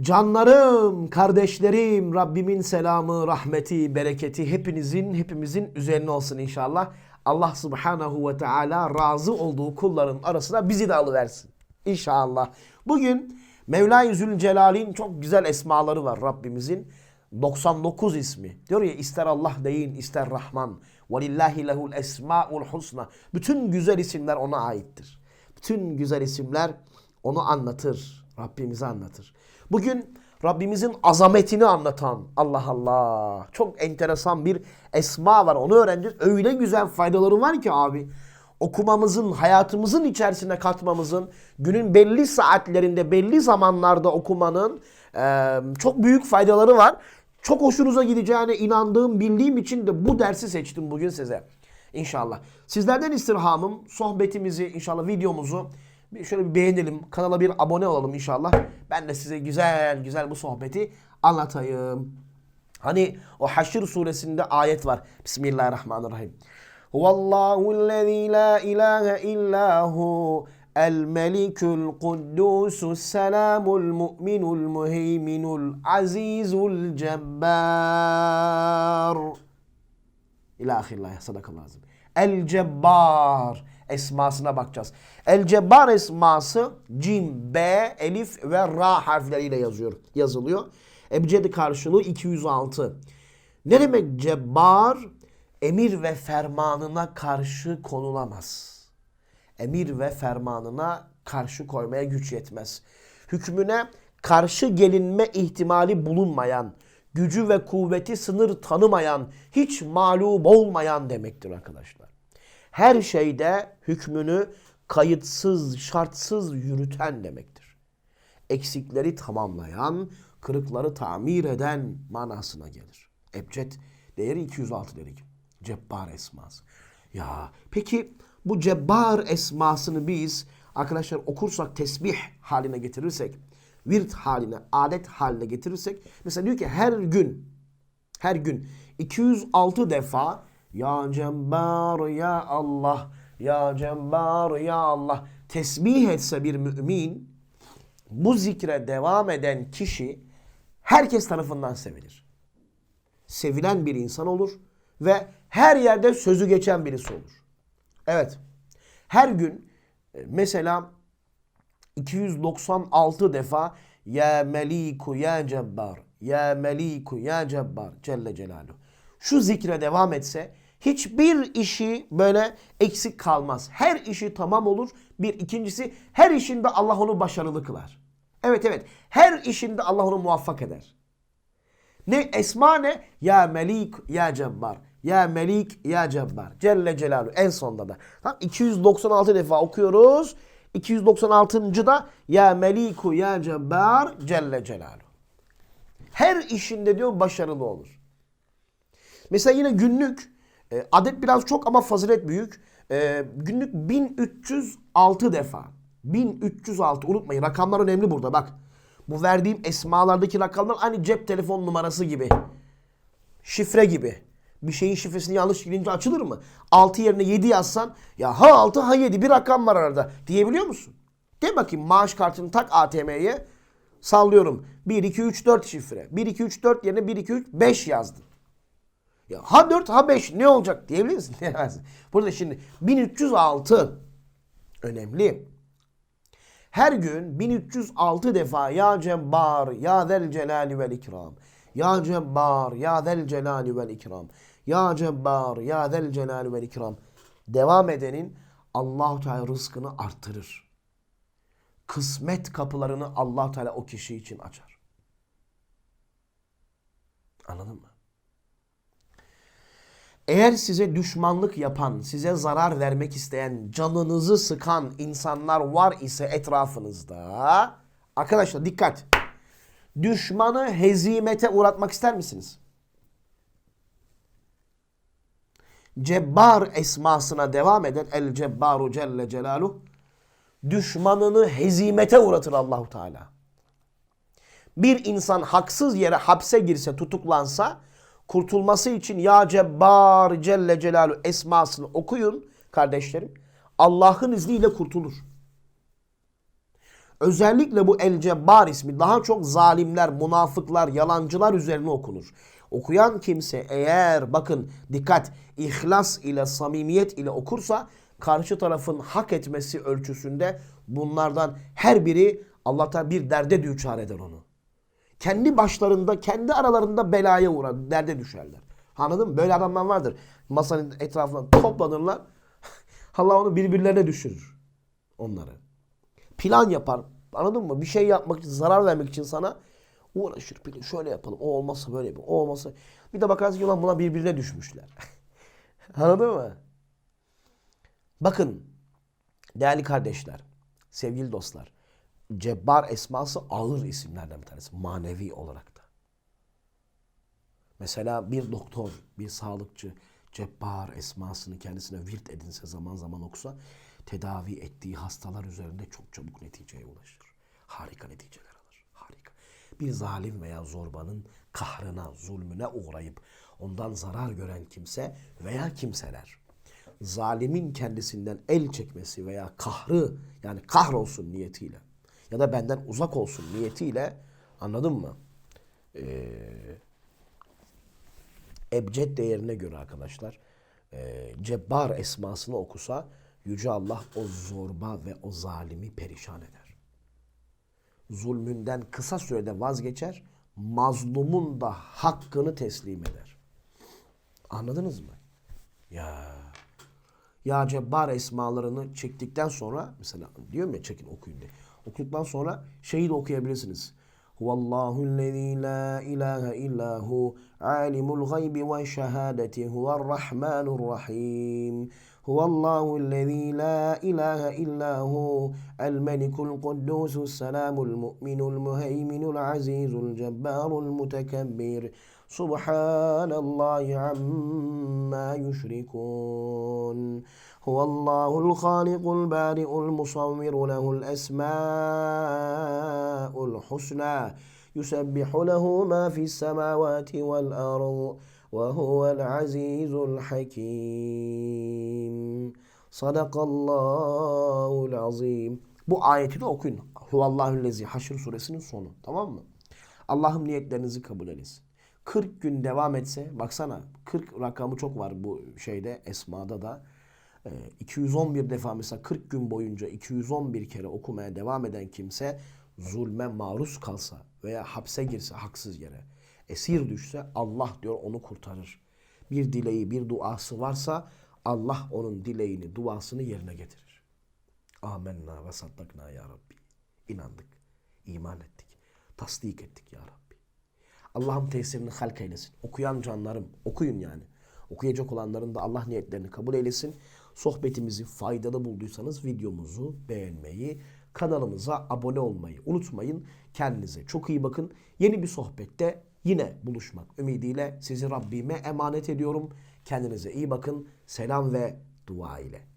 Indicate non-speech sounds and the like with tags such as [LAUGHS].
Canlarım, kardeşlerim, Rabbimin selamı, rahmeti, bereketi hepinizin, hepimizin üzerine olsun inşallah. Allah subhanahu ve teala razı olduğu kulların arasına bizi de alıversin. İnşallah. Bugün Mevla-i Zülcelal'in çok güzel esmaları var Rabbimizin. 99 ismi. Diyor ya ister Allah deyin ister Rahman. Velillahi lehul esmaul husna. Bütün güzel isimler ona aittir. Bütün güzel isimler onu anlatır. Rabbimizi anlatır. Bugün Rabbimizin azametini anlatan Allah Allah. Çok enteresan bir esma var. Onu öğreneceğiz. Öyle güzel faydaları var ki abi. Okumamızın, hayatımızın içerisine katmamızın, günün belli saatlerinde, belli zamanlarda okumanın eee, çok büyük faydaları var. Çok hoşunuza gideceğine inandığım, bildiğim için de bu dersi seçtim bugün size. İnşallah. Sizlerden istirhamım sohbetimizi, inşallah videomuzu bir şöyle bir beğenelim. Kanala bir abone olalım inşallah. Ben de size güzel güzel bu sohbeti anlatayım. Hani o Haşr suresinde ayet var. Bismillahirrahmanirrahim. Huvallahu'llezî la ilahe illahu el-melikul kuddusus selamul mu'minul muheyminul azizul cebbar. İlahillah sadakallahu azim. El Cebbar esmasına bakacağız. El Cebbar esması cim, b, elif ve ra harfleriyle yazıyor, yazılıyor. Ebced karşılığı 206. Ne demek Cebbar? Emir ve fermanına karşı konulamaz. Emir ve fermanına karşı koymaya güç yetmez. Hükmüne karşı gelinme ihtimali bulunmayan, gücü ve kuvveti sınır tanımayan, hiç mağlup olmayan demektir arkadaşlar. Her şeyde hükmünü kayıtsız, şartsız yürüten demektir. Eksikleri tamamlayan, kırıkları tamir eden manasına gelir. Ebced değeri 206 dedik. Cebbar esması. Ya peki bu Cebbar esmasını biz arkadaşlar okursak tesbih haline getirirsek, virt haline, adet haline getirirsek mesela diyor ki her gün her gün 206 defa ya Cebbar ya Allah ya Cebbar ya Allah tesbih etse bir mümin bu zikre devam eden kişi herkes tarafından sevilir. Sevilen bir insan olur ve her yerde sözü geçen birisi olur. Evet. Her gün e, mesela 296 defa ya meliku ya cebbar ya meliku ya cebbar celle celaluhu. Şu zikre devam etse hiçbir işi böyle eksik kalmaz. Her işi tamam olur. Bir ikincisi her işinde Allah onu başarılı kılar. Evet evet. Her işinde Allah onu muvaffak eder. Ne esma ne? Ya Melik ya Cebbar. Ya Melik ya Cebbar. Celle Celaluhu en sonda da. Tamam 296 defa okuyoruz. 296. da Ya Meliku ya Cebbar Celle Celaluhu. Her işinde diyor başarılı olur. Mesela yine günlük e, adet biraz çok ama fazilet büyük. E, günlük 1306 defa. 1306 unutmayın rakamlar önemli burada bak. Bu verdiğim esmalardaki rakamlar aynı cep telefon numarası gibi. Şifre gibi. Bir şeyin şifresini yanlış girince açılır mı? 6 yerine 7 yazsan ya ha 6 ha 7 bir rakam var arada diyebiliyor musun? De bakayım maaş kartını tak ATM'ye sallıyorum. 1 2 3 4 şifre. 1 2 3 4 yerine 1 2 3 5 yazdın. Ya ha 4 ha 5 ne olacak diyebilir misin? [LAUGHS] Diyemezsin. Burada şimdi 1306 önemli. Her gün 1306 defa Ya Cebbar, Ya Zel Celali vel İkram. Ya Cebbar, Ya Zel Celali vel İkram. Ya Cebbar, Ya Zel Celali vel İkram. Devam edenin Allahu Teala rızkını arttırır. Kısmet kapılarını Allah Teala o kişi için açar. Anladın mı? Eğer size düşmanlık yapan, size zarar vermek isteyen, canınızı sıkan insanlar var ise etrafınızda, arkadaşlar dikkat. Düşmanı hezimete uğratmak ister misiniz? Cebbar esmasına devam eden El Cebbaru Celle Celaluhu düşmanını hezimete uğratır Allahu Teala. Bir insan haksız yere hapse girse, tutuklansa kurtulması için Ya Cebbar Celle Celaluhu esmasını okuyun kardeşlerim. Allah'ın izniyle kurtulur. Özellikle bu El Cebbar ismi daha çok zalimler, münafıklar, yalancılar üzerine okunur. Okuyan kimse eğer bakın dikkat ihlas ile samimiyet ile okursa karşı tarafın hak etmesi ölçüsünde bunlardan her biri Allah'tan bir derde düçar eder onu. Kendi başlarında, kendi aralarında belaya uğrar, derde düşerler. Anladın mı? Böyle adamlar vardır. Masanın etrafına toplanırlar. [LAUGHS] Allah onu birbirlerine düşürür. Onları. Plan yapar. Anladın mı? Bir şey yapmak için, zarar vermek için sana uğraşır. Plan. Şöyle yapalım. O olmazsa böyle yapalım. O olmazsa. Bir de bakarsın ki ulan buna birbirine düşmüşler. [LAUGHS] Anladın mı? Bakın değerli kardeşler, sevgili dostlar. Cebbar esması ağır isimlerden bir tanesi. Manevi olarak da. Mesela bir doktor, bir sağlıkçı Cebbar esmasını kendisine virt edinse zaman zaman okusa tedavi ettiği hastalar üzerinde çok çabuk neticeye ulaşır. Harika neticeler alır. Harika. Bir zalim veya zorbanın kahrına, zulmüne uğrayıp ondan zarar gören kimse veya kimseler zalimin kendisinden el çekmesi veya kahrı yani kahrolsun niyetiyle ya da benden uzak olsun niyetiyle anladın mı? Ee, ebced değerine göre arkadaşlar e, Cebbar esmasını okusa Yüce Allah o zorba ve o zalimi perişan eder. Zulmünden kısa sürede vazgeçer, mazlumun da hakkını teslim eder. Anladınız mı? Ya Ya Cebbar esmalarını çektikten sonra mesela diyorum ya çekin okuyun diye. Okuduktan sonra şeyi de okuyabilirsiniz. Huvallahu'llezî la ilahe illa hu alimul gaybi ve şehadeti huvarrahmanurrahim. Huvallahu'llezî la ilahe illa hu el melikul kuddusus selamul mu'minul muheyminul azizul cebbarul mutekebbir. Subhanallahi amma yüşrikun. هو الله الخالق البارئ المصور له الأسماء الحسنى يسبح له ما في السماوات والأرض وهو العزيز الحكيم صدق الله العظيم Bu ayeti de okuyun. Huvallahüllezi Haşr suresinin sonu. Tamam mı? Allah'ım niyetlerinizi kabul etsin. 40 gün devam etse, baksana 40 rakamı çok var bu şeyde, esmada da. Ee, 211 defa mesela 40 gün boyunca 211 kere okumaya devam eden kimse zulme maruz kalsa veya hapse girse haksız yere, esir düşse Allah diyor onu kurtarır. Bir dileği, bir duası varsa Allah onun dileğini, duasını yerine getirir. Amenna ve saddakna ya Rabbi. İnandık, iman ettik, tasdik ettik ya Rabbi. Allah'ım tesirini halk eylesin. Okuyan canlarım, okuyun yani. Okuyacak olanların da Allah niyetlerini kabul eylesin. Sohbetimizi faydalı bulduysanız videomuzu beğenmeyi, kanalımıza abone olmayı unutmayın. Kendinize çok iyi bakın. Yeni bir sohbette yine buluşmak ümidiyle sizi Rabbime emanet ediyorum. Kendinize iyi bakın. Selam ve dua ile.